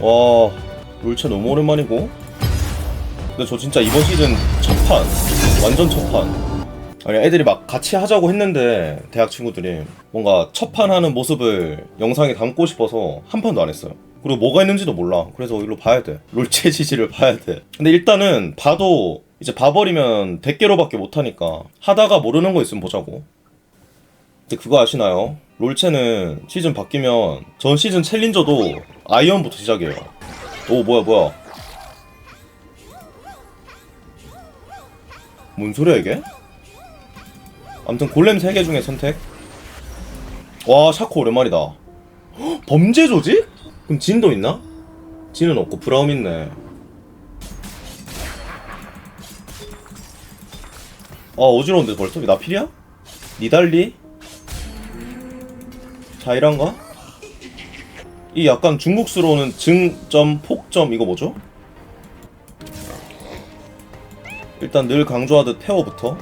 와 롤체 너무 오랜만이고. 근데 저 진짜 이번 시즌 첫판 완전 첫판. 아니 애들이 막 같이 하자고 했는데 대학 친구들이 뭔가 첫판 하는 모습을 영상에 담고 싶어서 한 판도 안 했어요. 그리고 뭐가 있는지도 몰라. 그래서 이로 봐야 돼. 롤체 지지를 봐야 돼. 근데 일단은 봐도 이제 봐버리면 100개로밖에 못하니까 하다가 모르는 거 있으면 보자고 근데 그거 아시나요? 롤체는 시즌 바뀌면 전 시즌 챌린저도 아이언부터 시작이에요. 오 뭐야 뭐야? 뭔 소리야 이게? 아무튼 골렘 3개 중에 선택. 와 샤코 오랜만이다. 헉, 범죄 조직? 그럼 진도 있나? 진은 없고 브라움 있네. 아 어지러운데 벌써? 나필이야? 니달리? 자이란가? 이 약간 중국스러우는 증점, 폭점 이거 뭐죠? 일단 늘 강조하듯 태워부터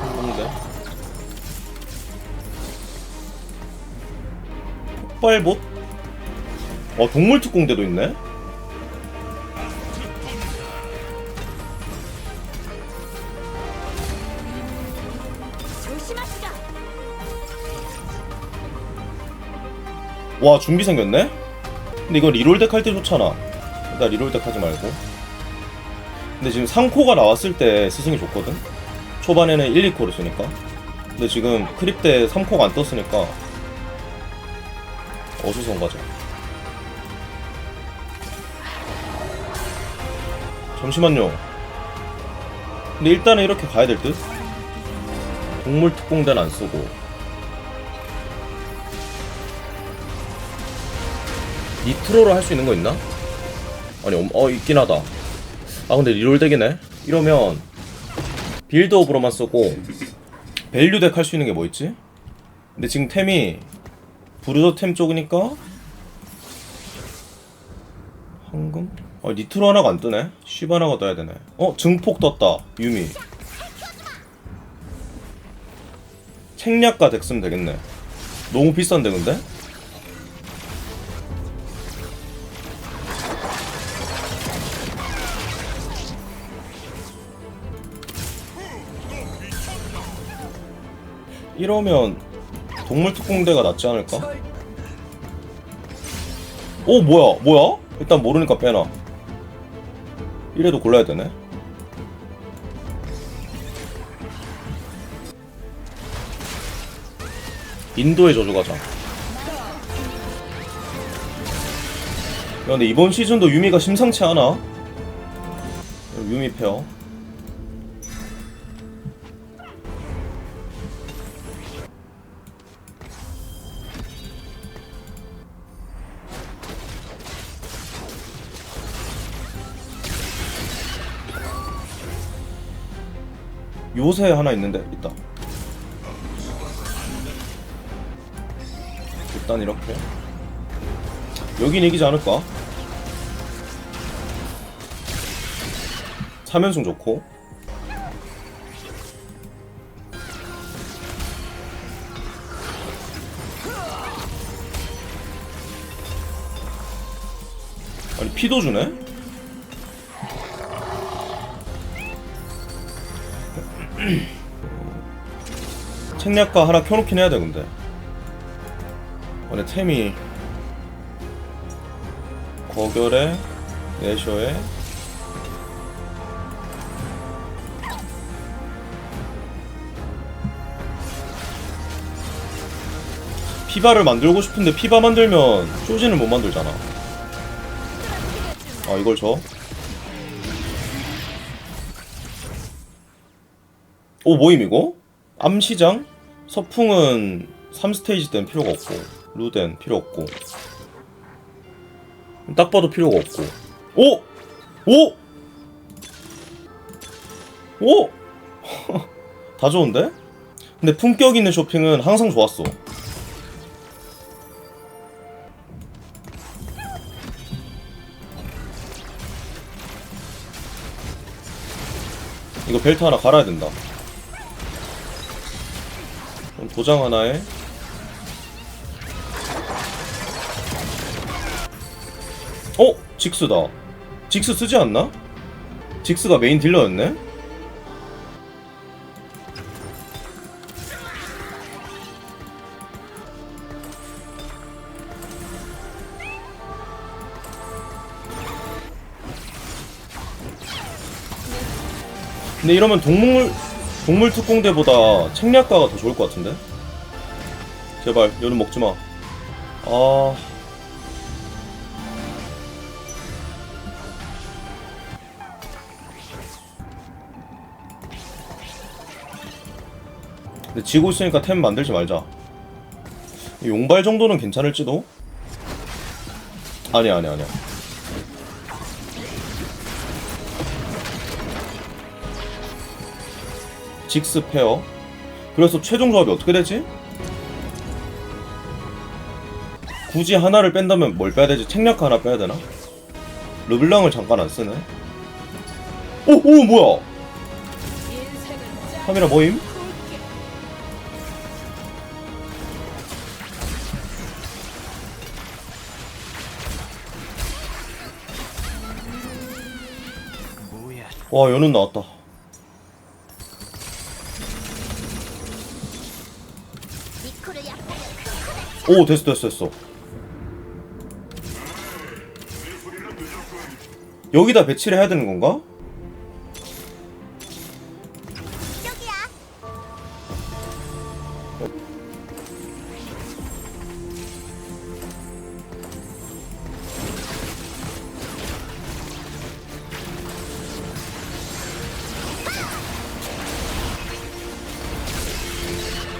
성공대 폭발봇? 어 동물특공대도 있네? 와 준비 생겼네? 근데 이거 리롤덱 할 때 좋잖아 나 리롤덱 하지 말고 근데 지금 3코가 나왔을 때 스승이 좋거든? 초반에는 1, 2코를 쓰니까 근데 지금 크립 때 3코가 안 떴으니까 어수선 가자 잠시만요 근데 일단은 이렇게 가야 될 듯? 동물 특공대는 안 쓰고 니트로로 할 수 있는 거 있나? 아니, 엄- 어, 있긴 하다. 아, 근데 리롤 덱이네? 이러면, 빌드업으로만 쓰고, 밸류 덱 할 수 있는 게 뭐 있지? 근데 지금 템이, 브루저 템 쪽이니까, 황금? 아, 니트로 하나가 안 뜨네? 쉽 하나가 떠야 되네. 어, 증폭 떴다. 유미. 책략가 덱 쓰면 되겠네. 너무 비싼데, 근데? 이러면 동물특공대가 낫지 않을까? 오 뭐야? 뭐야? 일단 모르니까 빼놔. 이래도 골라야 되네. 인도의 저주 가자. 야 근데 이번 시즌도 유미가 심상치 않아. 유미 페어 요새 하나 있는데 있다. 일단 이렇게 여긴 이기지 않을까? 3연승 좋고 아니 피도 주네? 책략가 하나 켜놓긴 해야 돼 근데 근데 템이 거결에 내셔에 피바를 만들고 싶은데 피바 만들면 쇼진을 못 만들잖아 아 이걸 줘? 오 모임 이거? 암시장? 서풍은 3스테이지 땐 필요가 없고 루덴 필요 없고 딱 봐도 필요가 없고 오! 오! 오! 다 좋은데? 근데 품격 있는 쇼핑은 항상 좋았어 이거 벨트 하나 갈아야 된다 도장 하나에 어? 직수다 직수 쓰지 않나? 직수가 메인 딜러였네? 근데 이러면 동물 동물 특공대보다 책략가가 더 좋을 것 같은데? 제발 여름 먹지 마. 아. 근데 지고 있으니까 템 만들지 말자. 용발 정도는 괜찮을지도? 아니야, 아니야, 아니야. 직스 페어. 그래서 최종 조합이 어떻게 되지? 굳이 하나를 뺀다면 뭘 빼야 되지? 책략 하나 빼야 되나? 르블랑을 잠깐 안 쓰네. 오, 오, 뭐야? 카메라 모임? 와, 연은 나왔다. 오, 됐어, 됐어, 됐어. 여기다 배치를 해야 되는 건가? 여기야.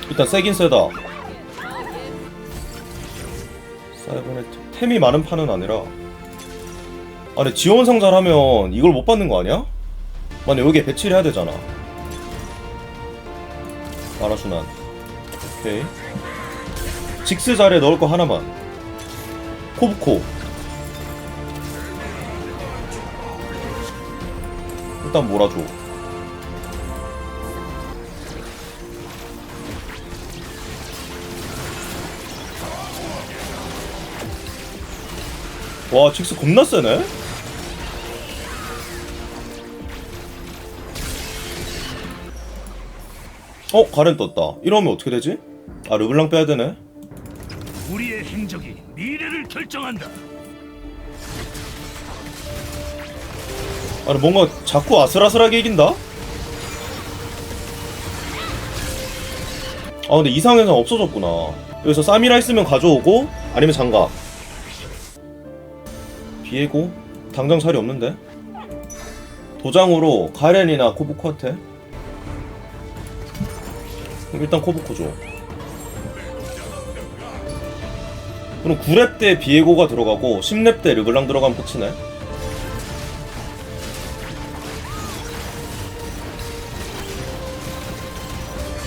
일단 세긴 세다. 이버네트 템이 많은 판은 아니라. 아, 근데 지원 상자를 하면 이걸 못 받는 거 아니야? 만약 여기에 배치를 해야 되잖아. 마라슈난. 오케이. 직스 자리에 넣을 거 하나만. 코브코. 일단 몰아줘. 와, 직스 겁나 세네? 어, 가렌 떴다. 이러면 어떻게 되지? 아, 르블랑 빼야 되네. 우리의 행적이 미래를 결정한다. 아니, 뭔가 자꾸 아슬아슬하게 이긴다? 아, 근데 이상현상 없어졌구나. 여기서 사미라 있으면 가져오고, 아니면 장갑. 비에고? 당장 자리 없는데? 도장으로 가렌이나 코브코한테? 그럼 일단 코브코 줘. 그럼 9렙 때 비에고가 들어가고 10렙 때 르블랑 들어가면 끝이네.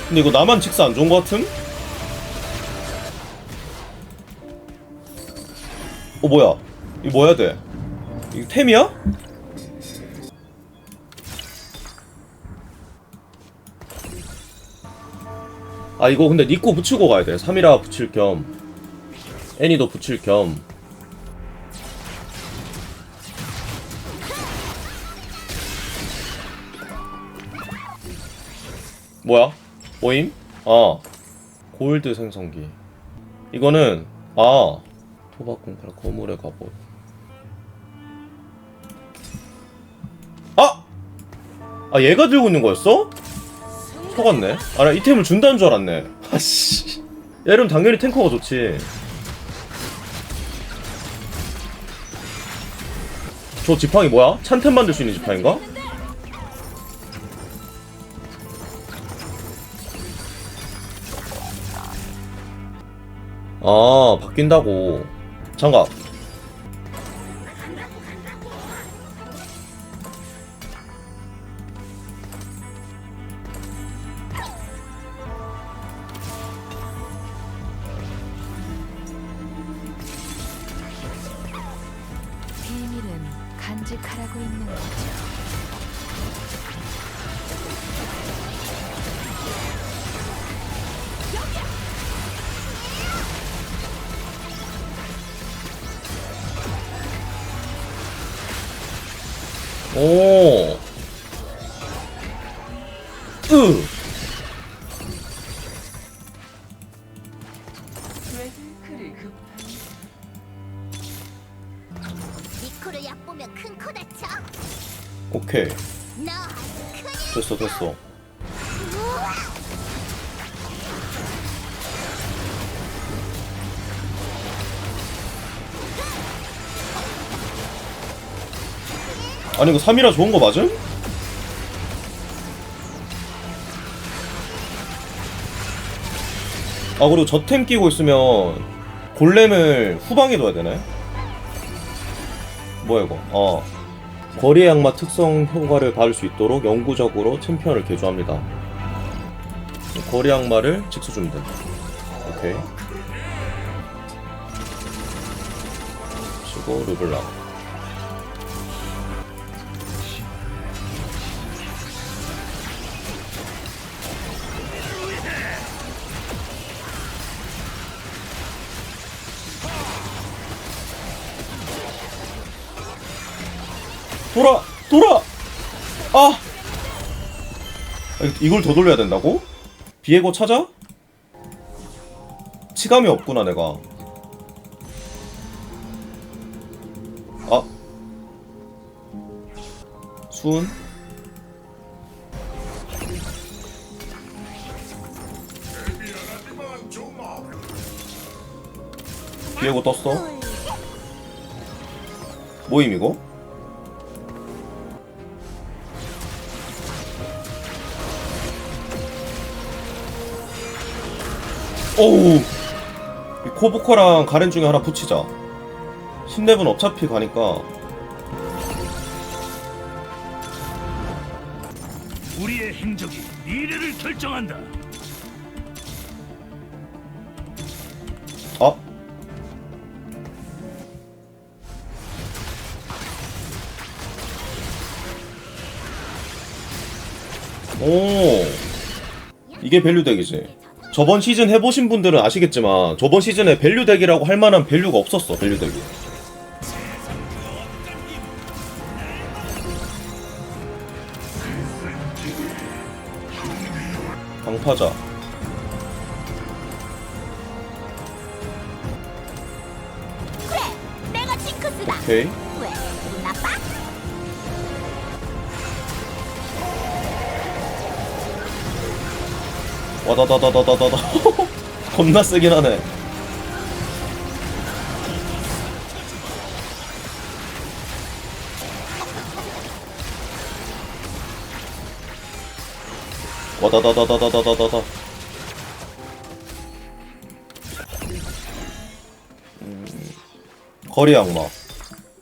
근데 이거 나만 직스 안 좋은 거 같음? 어 뭐야? 이거 뭐 해야 돼? 이거 템이야? 아 이거 근데 니코 붙이고 가야 돼 3이라 붙일 겸 애니도 붙일 겸 뭐야? 뭐임? 아 골드 생성기 이거는 아 토박공팔 거물의 갑옷 아 얘가 들고 있는 거였어? 속았네 아 나 이템을 준다는 줄 알았네 아씨 얘는 당연히 탱커가 좋지 저 지팡이 뭐야? 찬템 만들 수 있는 지팡인가? 아 바뀐다고 장갑 없는 거죠. 오 됐어, 됐어. 아니 이거 3이라 좋은 거 맞음? 아 그리고 저 템 끼고 있으면 골렘을 후방에 둬야 되네 뭐야 이거 어 거리의 악마 특성 효과를 받을 수 있도록 영구적으로 챔피언을 개조합니다. 거리 악마를 직수 된다. 오케이. 치고 르블랑 돌아 돌아 아 이걸 더 돌려야 된다고? 비에고 찾아? 치감이 없구나 내가 아 수은 비에고 떴어 모임 이거? 오우. 이 코보커랑 가렌 중에 하나 붙이자. 10렙은 어차피 가니까. 우리의 행적이 미래를 결정한다. 아. 오, 이게 밸류 덱이지. 저번 시즌 해보신 분들은 아시겠지만 저번 시즌에 밸류 덱이라고 할 만한 밸류가 없었어 밸류 덱이. 방파자. 그래, 내가 징크스다. 오케이. 와다다다다다다다. 겁나 세긴 하네. 와다다다다다다다다. 음, 거리 악마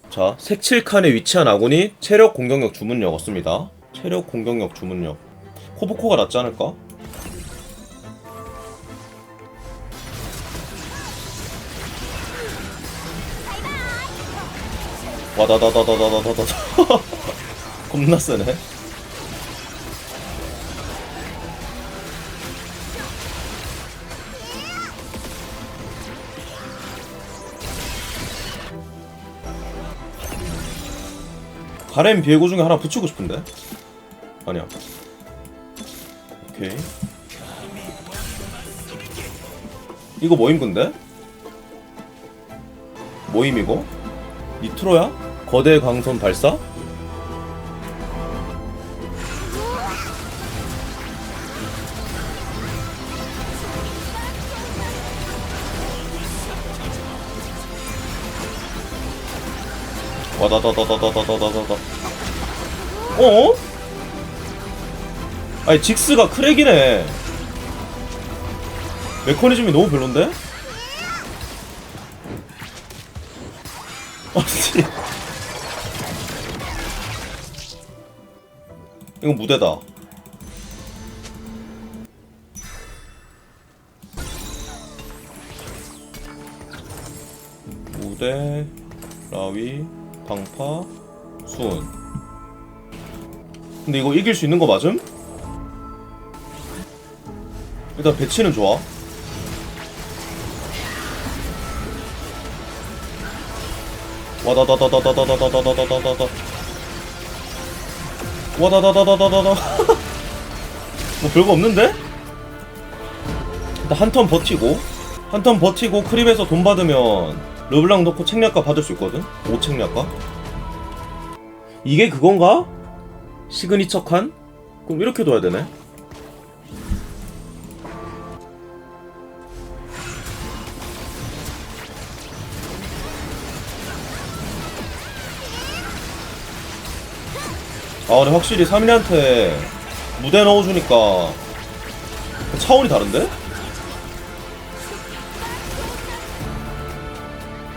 자 색칠칸에 위치한 아군이 체력 공격력 주문력 얻습니다. 체력 공격력 주문력. 코보코가 낫지 않을까? 와다다다다다다다다 겁나 세네 가렘 비에고 중에 하나 붙이고 싶은데 아니야 오케이 이거 모임 근데? 모임이고? 니트로야? 거대 광선 발사? 와다다다다다다다다다 어? 아니 직스가 크랙이네 메커니즘이 너무 별론데? 아씨 이거 무대다 무대 라위 방파 수은 근데 이거 이길 수 있는 거 맞음? 일단 배치는 좋아 와다다다다다다다다다다다다 와다다다다다다다 뭐 별거 없는데? 일단 한 턴 버티고 한 턴 버티고 크립에서 돈 받으면 르블랑 넣고 책략가 받을 수 있거든? 5책략가? 이게 그건가? 시그니처 칸? 그럼 이렇게 둬야 되네 아 근데 확실히 3인한테 무대 넣어주니까 차원이 다른데?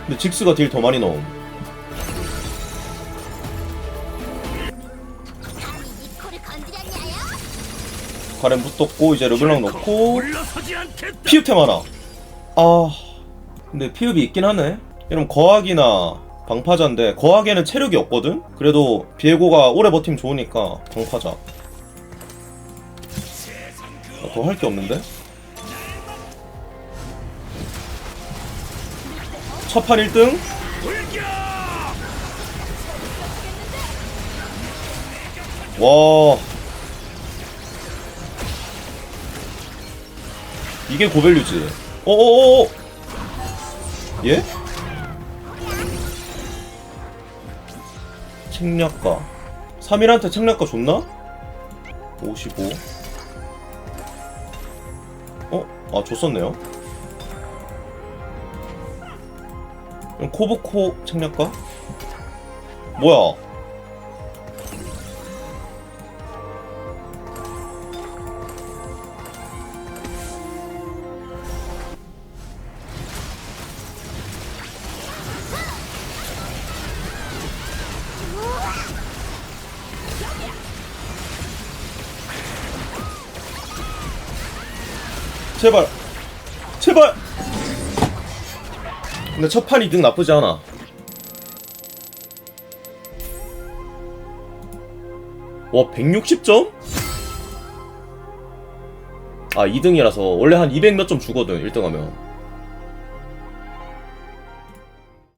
근데 직스가 딜 더 많이 넣음? 가렌 붙었고 이제 르블랑 넣고. 피읍템 하나 아 근데 피읍이 있긴 하네 이러면 거학이나 방파자인데 거학에는 체력이 없거든? 그래도 비에고가 오래 버티면 좋으니까 방파자 아, 더할 게 없는데? 첫판 1등? 불격! 와 이게 고밸류지 어어어어 예? 책략가 3일한테 책략가 줬나? 55 어? 아 줬었네요 코브코 책략가? 뭐야 제발. 제발. 근데 첫판 2등 나쁘지 않아. 와 160점? 아 2등이라서. 원래 한 200 몇 점 주거든 1등 하면